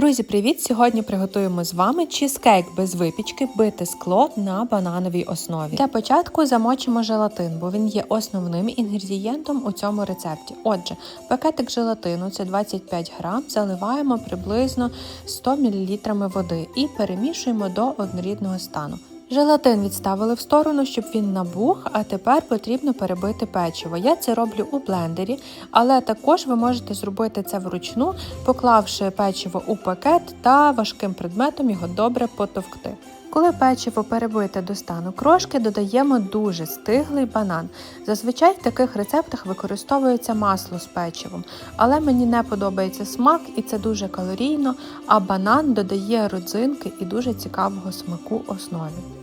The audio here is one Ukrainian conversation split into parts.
Друзі, привіт! Сьогодні приготуємо з вами чізкейк без випічки, бите скло на банановій основі. Для початку замочимо желатин, бо він є основним інгредієнтом у цьому рецепті. Отже, пакетик желатину це 25 грам, заливаємо приблизно 100 мл води і перемішуємо до однорідного стану. Желатин відставили в сторону, щоб він набух, а тепер потрібно перебити печиво. Я це роблю у блендері, але також ви можете зробити це вручну, поклавши печиво у пакет та важким предметом його добре потовкти. Коли печиво перебите до стану крошки, додаємо дуже стиглий банан. Зазвичай в таких рецептах використовується масло з печивом, але мені не подобається смак і це дуже калорійно, а банан додає родзинки і дуже цікавого смаку основі.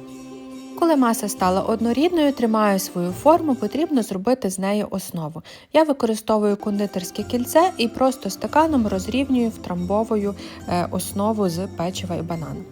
Коли маса стала однорідною, тримає свою форму, потрібно зробити з неї основу. Я використовую кондитерське кільце і просто стаканом розрівнюю, втрамбовую е, основу з печива і банану.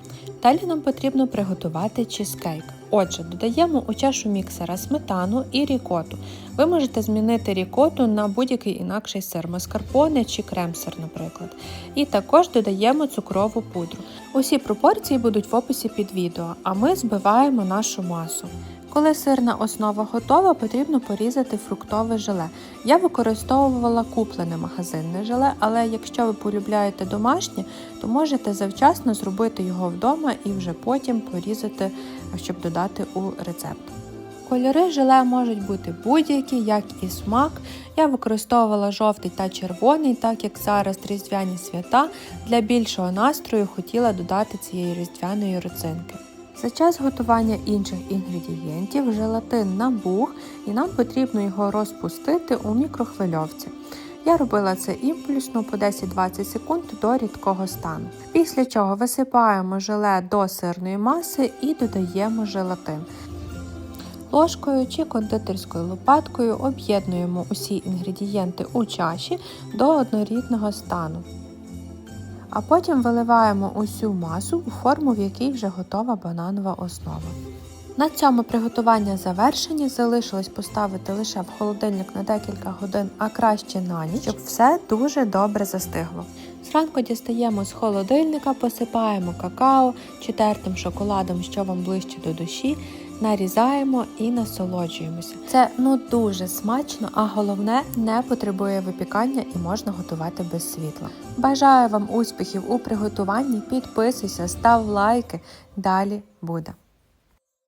Далі нам потрібно приготувати чизкейк. Отже, додаємо у чашу міксера сметану і рікоту. Ви можете змінити рікоту на будь-який інакший сир, маскарпоне чи крем-сир, наприклад. І також додаємо цукрову пудру. Усі пропорції будуть в описі під відео, а ми збиваємо нашу масу. Коли сирна основа готова, потрібно порізати фруктове желе. Я використовувала куплене магазинне желе, але якщо ви полюбляєте домашнє, то можете завчасно зробити його вдома і вже потім порізати, щоб додати у рецепт. Кольори желе можуть бути будь-які, як і смак. Я використовувала жовтий та червоний, так як зараз різдвяні свята. Для більшого настрою хотіла додати цієї різдвяної роцинки. За час готування інших інгредієнтів желатин набух і нам потрібно його розпустити у мікрохвильовці. Я робила це імпульсно по 10-20 секунд до рідкого стану. Після чого висипаємо желе до сирної маси і додаємо желатин. Ложкою чи кондитерською лопаткою об'єднуємо усі інгредієнти у чаші до однорідного стану. А потім виливаємо усю масу у форму, в якій вже готова бананова основа. На цьому приготування завершені. Залишилось поставити лише в холодильник на декілька годин, а краще на ніч, щоб все дуже добре застигло. Зранку дістаємо з холодильника, посипаємо какао чи тертим шоколадом, що вам ближче до душі, нарізаємо і насолоджуємося. Це ну дуже смачно, а головне не потребує випікання і можна готувати без світла. Бажаю вам успіхів у приготуванні, підписуйся, став лайки. Далі буде.